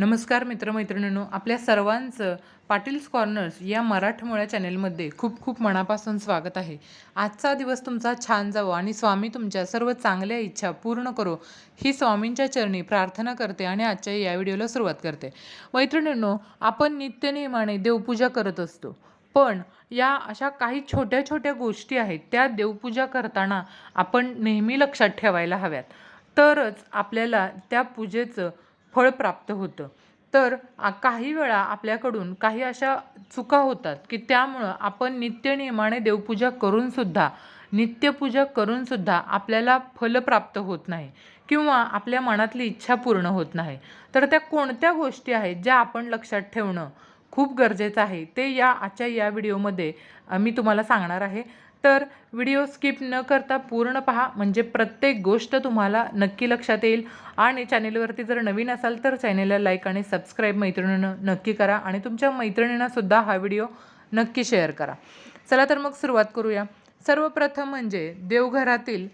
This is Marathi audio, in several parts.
नमस्कार मित्रमैत्रिणींनो आपल्या सर्वांचं पाटील्स कॉर्नर्स या मराठमोळ्या चॅनेलमध्ये खूप खूप मनापासून स्वागत आहे. आजचा दिवस तुमचा छान जावो आणि स्वामी तुमच्या सर्व चांगल्या इच्छा पूर्ण करो ही स्वामींच्या चरणी प्रार्थना करते आणि आजच्या या व्हिडिओला सुरुवात करते. मैत्रिणींनो आपण नित्यनियमाने देवपूजा करत असतो. पण या अशा काही छोट्या छोट्या गोष्टी आहेत त्या देवपूजा करताना आपण नेहमी लक्षात ठेवायला हव्यात. तरच आपल्याला त्या पूजेचं फळ प्राप्त होतं. तर काही वेळा आपल्याकडून काही अशा चुका होतात की त्यामुळं आपण नित्यनियमाने देवपूजा करूनसुद्धा नित्यपूजा करूनसुद्धा आपल्याला फल प्राप्त होत नाही किंवा आपल्या मनातली इच्छा पूर्ण होत नाही. तर त्या कोणत्या गोष्टी आहेत ज्या आपण लक्षात ठेवणं खूप गरजेचं आहे? ते या आजच्या या व्हिडिओमध्ये मी तुम्हाला सांगणार आहे. तर व्हिडिओ स्किप न करता पूर्ण पहा. म्हणजे प्रत्येक गोष्ट तुम्हाला नक्की लक्षात येईल. आणि चॅनेलवरती जर नवीन असाल तर चॅनेलला लाईक आणि सबस्क्राईब मैत्रिणीनं नक्की करा आणि तुमच्या मैत्रिणींनासुद्धा हा व्हिडिओ नक्की शेअर करा. चला तर मग सुरुवात करूया. सर्वप्रथम म्हणजे देवघरातील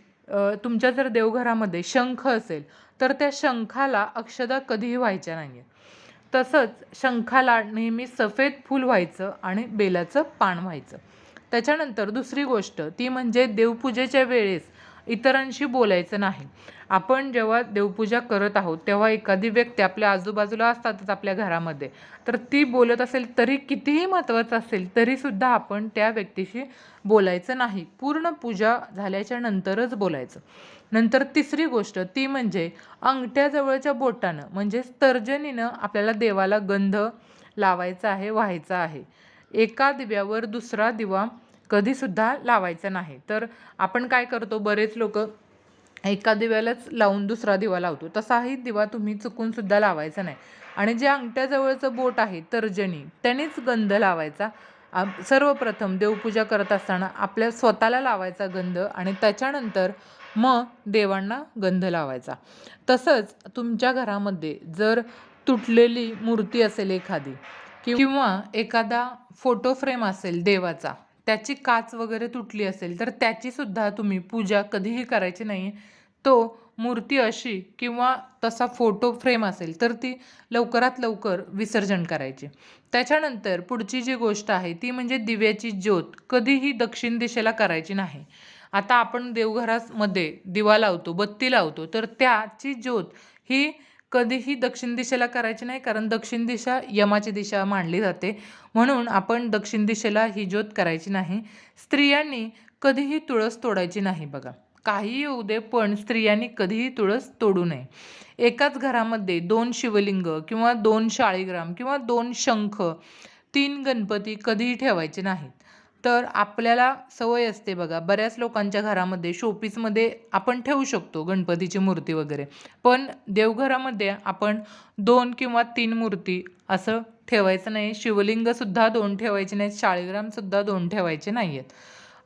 तुमच्या जर देवघरामध्ये शंख असेल तर त्या शंखाला अक्षदा कधीही व्हायच्या नाही तसंच शंखाला नेहमी सफेद फूल व्हायचं आणि बेलाचं पान व्हायचं. त्याच्यानंतर दुसरी गोष्ट ती म्हणजे देवपूजेच्या वेळेस इतरांशी बोलायचं नाही. आपण जेव्हा देवपूजा करत आहोत तेव्हा एखादी व्यक्ती आपल्या आजूबाजूला असतातच आपल्या घरामध्ये. तर ती बोलत असेल तरी कितीही महत्त्वाचं असेल तरीसुद्धा आपण त्या व्यक्तीशी बोलायचं नाही. पूर्ण पूजा झाल्याच्या नंतरच बोलायचं. नंतर तिसरी गोष्ट ती म्हणजे अंगठ्याजवळच्या बोटानं म्हणजेच तर्जनीनं आपल्याला देवाला गंध लावायचा आहे व्हायचा आहे. एका दिव्यावर दुसरा दिवा कधीसुद्धा लावायचं नाही. तर आपण काय करतो बरेच लोक एका दिव्यालाच लावून दुसरा दिवा लावतो. तसाही दिवा तुम्ही चुकूनसुद्धा लावायचा नाही. आणि जे अंगठ्याजवळचं बोट आहे तर्जनी त्यानेच गंध लावायचा. सर्वप्रथम देवपूजा करत असताना आपल्या स्वतःला लावायचा गंध आणि त्याच्यानंतर मग देवांना गंध लावायचा. तसंच तुमच्या घरामध्ये जर तुटलेली मूर्ती असेल एखादी किंवा एखादा फोटो फ्रेम असेल देवाचा त्याची काच वगैरे तुटली असेल तर त्याची सुद्धा तुम्ही पूजा कधीही करायची नाही. तो मूर्ती अशी किंवा तसा फोटो फ्रेम असेल तर ती लवकरात लवकर विसर्जन करायची. त्याच्यानंतर पुढची जी गोष्ट आहे ती म्हणजे दिव्याची ज्योत कधीही दक्षिण दिशेला करायची नाही. आता आपण देवघरामध्ये दिवा लावतो बत्ती लावतो तर त्याची ज्योत ही कधीही दक्षिण दिशेला करायची नाही कारण दक्षिण दिशा यमाची दिशा मानली जाते. म्हणून आपण दक्षिण दिशेला ही ज्योत करायची नाही. स्त्रियांनी कधीही तुळस तोडायची नाही बघा. काहीही होऊ दे पण स्त्रियांनी कधीही तुळस तोडू नये. एकाच घरामध्ये दोन शिवलिंग किंवा दोन शाळीग्राम किंवा दोन शंख तीन गणपती कधीही ठेवायचे नाहीत. तर आपल्याला सवय असते बघा बऱ्याच लोकांच्या घरामध्ये शोपीसमध्ये आपण ठेवू शकतो गणपतीची मूर्ती वगैरे. पण देवघरामध्ये आपण दोन किंवा तीन मूर्ती असं ठेवायचं नाही शिवलिंगसुद्धा दोन ठेवायचे नाहीत शाळीग्रामसुद्धा दोन ठेवायचे नाही आहेत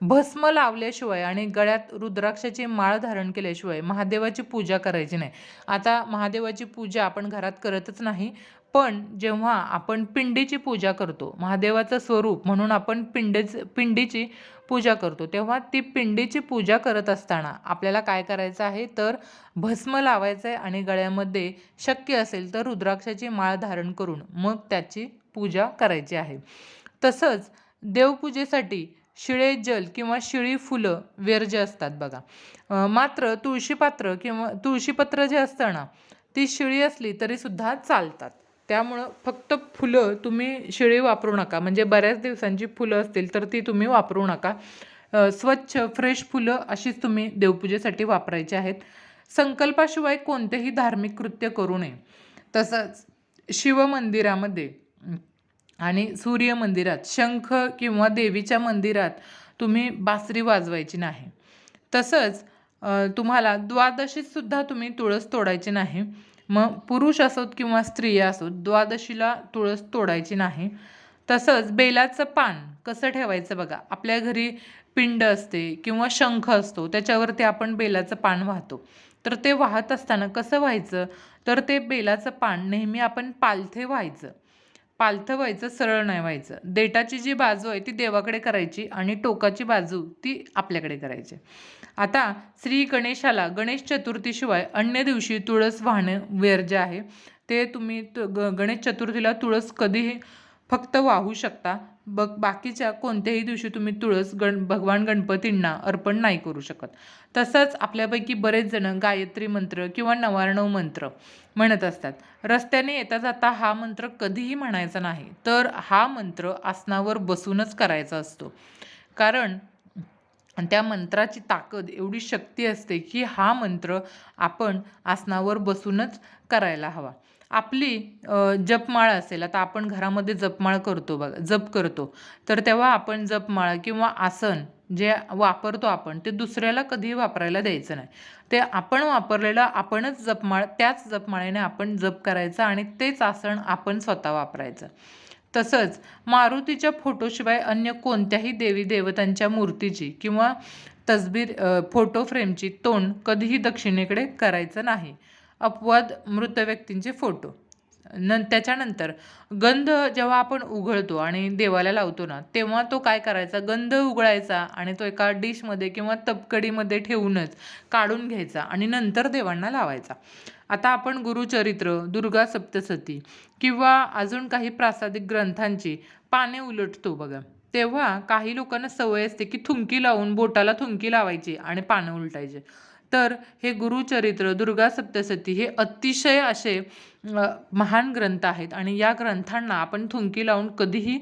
भस्म लावल्याशिवाय आणि गळ्यात रुद्राक्षाची माळ धारण केल्याशिवाय महादेवाची पूजा करायची नाही. आता महादेवाची पूजा आपण घरात करतच नाही पण जेव्हा आपण पिंडीची पूजा करतो महादेवाचं स्वरूप म्हणून आपण पिंडीच पिंडीची पूजा करतो तेव्हा ती पिंडीची पूजा करत असताना आपल्याला काय करायचं आहे? तर भस्म लावायचं आहे आणि गळ्यामध्ये शक्य असेल तर रुद्राक्षाची माळ धारण करून मग त्याची पूजा करायची आहे. तसंच देवपूजेसाठी शिळे जल किंवा शिळी फुलं व्यर्ज असतात बघा. मात्र तुळशीपात्र किंवा तुळशीपत्र जे असतं ना ती शिळी असली तरीसुद्धा चालतात. त्यामुळं फक्त फुलं तुम्ही शिळी वापरू नका. म्हणजे बऱ्याच दिवसांची फुलं असतील तर ती तुम्ही वापरू नका. स्वच्छ फ्रेश फुलं अशीच तुम्ही देवपूजेसाठी वापरायची आहेत. संकल्पाशिवाय कोणतेही धार्मिक कृत्य करू नये. तसंच शिवमंदिरामध्ये आणि सूर्य मंदिरात शंख किंवा देवीच्या मंदिरात तुम्ही बासरी वाजवायची नाही. तसंच तुम्हाला द्वादशीतसुद्धा तुम्ही तुळस तोडायची नाही. मग पुरुष असोत किंवा स्त्रिया असोत द्वादशीला तुळस तोडायची नाही. तसंच बेलाचं पान कसं ठेवायचं बघा? आपल्या घरी पिंड असते किंवा शंख असतो त्याच्यावरती आपण बेलाचं पान वाहतो. तर ते वाहत असताना कसं व्हायचं? तर ते बेलाचं पान नेहमी आपण पालथे व्हायचं. पालथं व्हायचं सरळ नाही व्हायचं. देठाची जी बाजू आहे ती देवाकडे करायची आणि टोकाची बाजू ती आपल्याकडे करायची. आता श्री गणेशाला गणेश चतुर्थीशिवाय अन्य दिवशी तुळस वाहणं वर्ज्य आहे. ते तुम्ही तु ग गणेश चतुर्थीला तुळस कधीही फक्त वाहू शकता. बघ बाकीच्या कोणत्याही दिवशी तुम्ही तुळस गण भगवान गणपतींना अर्पण नाही करू शकत. तसंच आपल्यापैकी बरेच जण गायत्री मंत्र किंवा नवारणव मंत्र म्हणत असतात. रस्त्याने येता जाता हा मंत्र कधीही म्हणायचा नाही. तर हा मंत्र आसनावर बसूनच करायचा असतो. कारण आणि त्या मंत्राची ताकद एवढी शक्ती असते की हा मंत्र आपण आसनावर बसूनच करायला हवा. आपली जपमाळ असेल आता आपण घरामध्ये जपमाळ करतो बघा जप करतो तर तेव्हा आपण जपमाळ किंवा आसन जे वापरतो आपण ते दुसऱ्याला कधीही वापरायला द्यायचं नाही. ते आपण वापरलेलं आपणच जपमाळ त्याच जपमाळेने आपण जप करायचा आणि तेच आसन आपण स्वतः वापरायचं. तसंच मारुतीच्या फोटोशिवाय अन्य कोणत्याही देवी देवतांच्या मूर्तीची किंवा तसबीर फोटो फ्रेमची तोंड कधीही दक्षिणेकडे करायचं नाही. अपवाद मृत व्यक्तींचे फोटो न त्याच्यानंतर गंध जेव्हा आपण उघळतो आणि देवाला लावतो ना तेव्हा तो काय करायचा? गंध उघळायचा आणि तो एका डिशमध्ये किंवा तपकडीमध्ये ठेवूनच काढून घ्यायचा आणि नंतर देवांना लावायचा. आता आपण गुरुचरित्र दुर्गा सप्तसती किंवा अजून काही प्रासादिक ग्रंथांची पाने उलटतो बघा. तेव्हा काही लोकांना सवय असते की थुंकी लावून बोटाला थुंकी लावायची आणि पानं उलटायचे. तर हे गुरुचरित्र दुर्गा सप्तसती हे अतिशय असे महान ग्रंथ आहेत आणि या ग्रंथांना आपण थुंकी लावून कधीही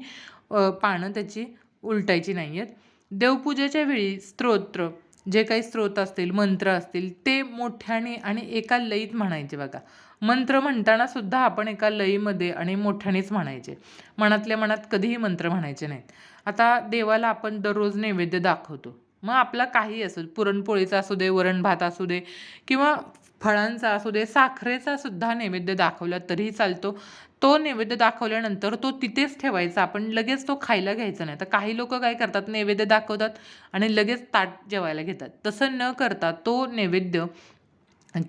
पानं त्याची उलटायची नाही आहेत देवपूजेच्या वेळी स्तोत्र जे काही स्रोत असतील मंत्र असतील ते मोठ्याने आणि एका लयीत म्हणायचे बघा. मंत्र म्हणताना सुद्धा आपण एका लयीमध्ये आणि मोठ्यानेच म्हणायचे. मनातल्या मनात कधीही मंत्र म्हणायचे नाहीत. आता देवाला आपण दररोज नैवेद्य दाखवतो. मग आपला काही असो पुरणपोळीचा असू दे वरण भात असू दे किंवा फळांचा असू दे साखरेचा सुद्धा नैवेद्य दाखवला तरीही चालतो. तो नैवेद्य दाखवल्यानंतर तो तिथेच ठेवायचा. आपण लगेच तो खायला घ्यायचा नाही. तर काही लोक काय करतात नैवेद्य दाखवतात आणि लगेच ताट जेवायला घेतात. तसं न करता तो नैवेद्य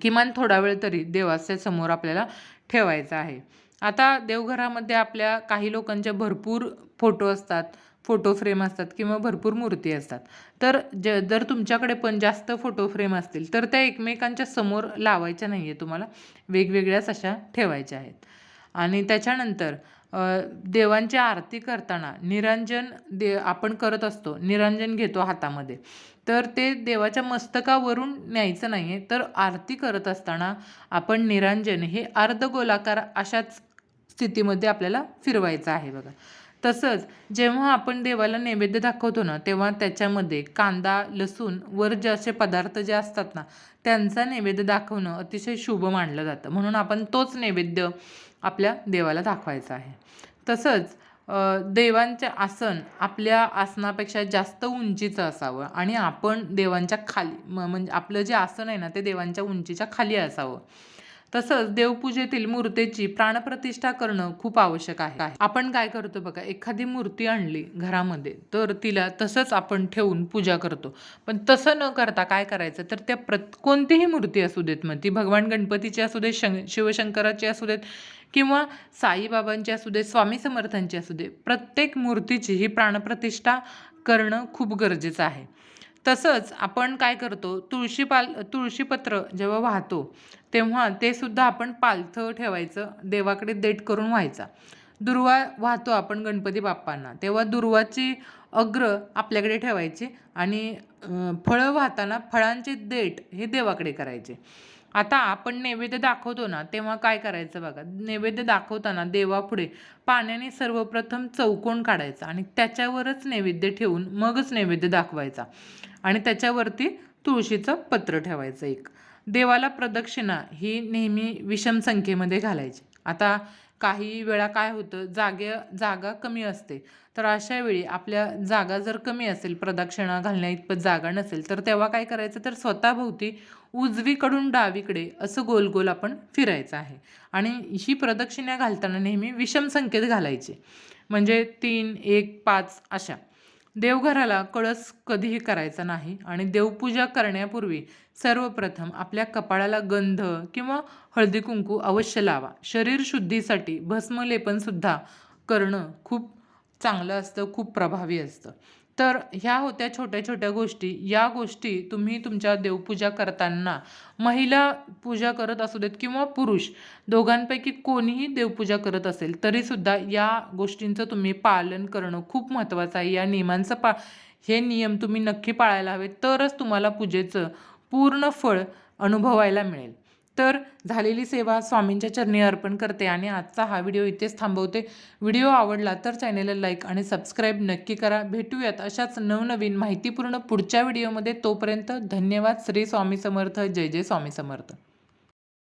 किमान थोडा वेळ तरी देवाच्या समोर आपल्याला ठेवायचा आहे. आता देवघरामध्ये आपल्या काही लोकांच्या भरपूर फोटो असतात फोटो फ्रेम असतात किंवा भरपूर मूर्ती असतात. तर ज जर तुमच्याकडे पण जास्त फोटो फ्रेम असतील तर त्या एकमेकांच्या समोर लावायच्या नाही आहे तुम्हाला. वेगवेगळ्याच अशा ठेवायच्या आहेत. आणि त्याच्यानंतर देवांची आरती करताना निरंजन दे आपण करत असतो निरंजन घेतो हातामध्ये. तर ते देवाच्या मस्तकावरून न्यायचं नाही आहे तर आरती करत असताना आपण निरंजन हे अर्धगोलाकार अशाच स्थितीमध्ये आपल्याला फिरवायचं आहे बघा. तसंच जेव्हा आपण देवाला नैवेद्य दाखवतो ना तेव्हा त्याच्यामध्ये कांदा लसूण वर जे असे पदार्थ जे असतात ना त्यांचा नैवेद्य दाखवणं अतिशय शुभ मानलं जातं. म्हणून आपण तोच नैवेद्य आपल्या देवाला दाखवायचा आहे. तसंच देवांचे आसन आपल्या आसनापेक्षा जास्त उंचीचं असावं आणि आपण देवांच्या खाली म्हणजे आपलं जे आसन आहे ना ते देवांच्या उंचीच्या खाली असावं. तसंच देवपूजेतील मूर्तीची प्राणप्रतिष्ठा करणं खूप आवश्यक आहे. आपण काय करतो बघा एखादी मूर्ती आणली घरामध्ये तर तिला तसंच आपण ठेवून पूजा करतो. पण तसं न करता काय करायचं तर त्या प्रत कोणतीही मूर्ती असू देत मग ती भगवान गणपतीची असू देत शं शिवशंकराची असू देत किंवा साईबाबांची असू दे स्वामी समर्थांची असू दे प्रत्येक मूर्तीची ही प्राणप्रतिष्ठा करणं खूप गरजेचं आहे. तसंच आपण काय करतो तुळशी पाल तुळशीपत्र जेव्हा वाहतो तेव्हा ते सुद्धा आपण पालथं ठेवायचं देवाकडे देठ करून व्हायचा. दुर्वा वाहतो आपण गणपती बाप्पांना तेव्हा दुर्वाची अग्र आपल्याकडे ठेवायची आणि फळं वाहताना फळांचे देठ हे देवाकडे करायचे. आता आपण नैवेद्य दाखवतो ना तेव्हा काय करायचं बघा? नैवेद्य दाखवताना देवापुढे पाण्याने सर्वप्रथम चौकोन काढायचा आणि त्याच्यावरच नैवेद्य ठेवून मगच नैवेद्य दाखवायचा. आणि त्याच्यावरती तुळशीचं पत्र ठेवायचं एक. देवाला प्रदक्षिणा ही नेहमी विषम संख्येमध्ये घालायची. आता काही वेळा काय होतं जागे जागा कमी असते. तर अशा वेळी आपल्या जागा जर कमी असेल प्रदक्षिणा घालण्या इतपत जागा नसेल तर तेव्हा काय करायचं? तर स्वतःभोवती उजवीकडून डावीकडे असं गोल गोल आपण फिरायचं आहे. आणि ही प्रदक्षिणा घालताना नेहमी विषम संख्येत घालायची. म्हणजे तीन एक पाच अशा. देवघराला कळस कधीही करायचा नाही आणि देवपूजा करण्यापूर्वी सर्वप्रथम आपल्या कपाळाला गंध किंवा हळदी कुंकू अवश्य लावा. शरीर शुद्धीसाठी भस्मलेपनसुद्धा करणं खूप चांगलं असतं खूप प्रभावी असतं. तर ह्या होत्या छोट्या छोट्या गोष्टी. या गोष्टी तुम्ही तुमच्या देवपूजा करताना महिला पूजा करत असू देत किंवा पुरुष दोघांपैकी कोणीही देवपूजा करत असेल तरीसुद्धा या गोष्टींचं तुम्ही पालन करणं खूप महत्त्वाचं आहे. या नियमांचं पा हे नियम तुम्ही नक्की पाळायला हवे तरच तुम्हाला पूजेचं पूर्ण फळ अनुभवायला मिळेल. तर झालेली सेवा स्वामींच्या चरणी अर्पण करते आणि आजचा हा व्हिडिओ इथेच थांबवते. व्हिडिओ आवडला तर चॅनेलला लाईक आणि सबस्क्राईब नक्की करा. भेटूयात अशाच नवनवीन माहितीपूर्ण पुढच्या व्हिडिओमध्ये. तोपर्यंत धन्यवाद. श्री स्वामी समर्थ. जय जय स्वामी समर्थ.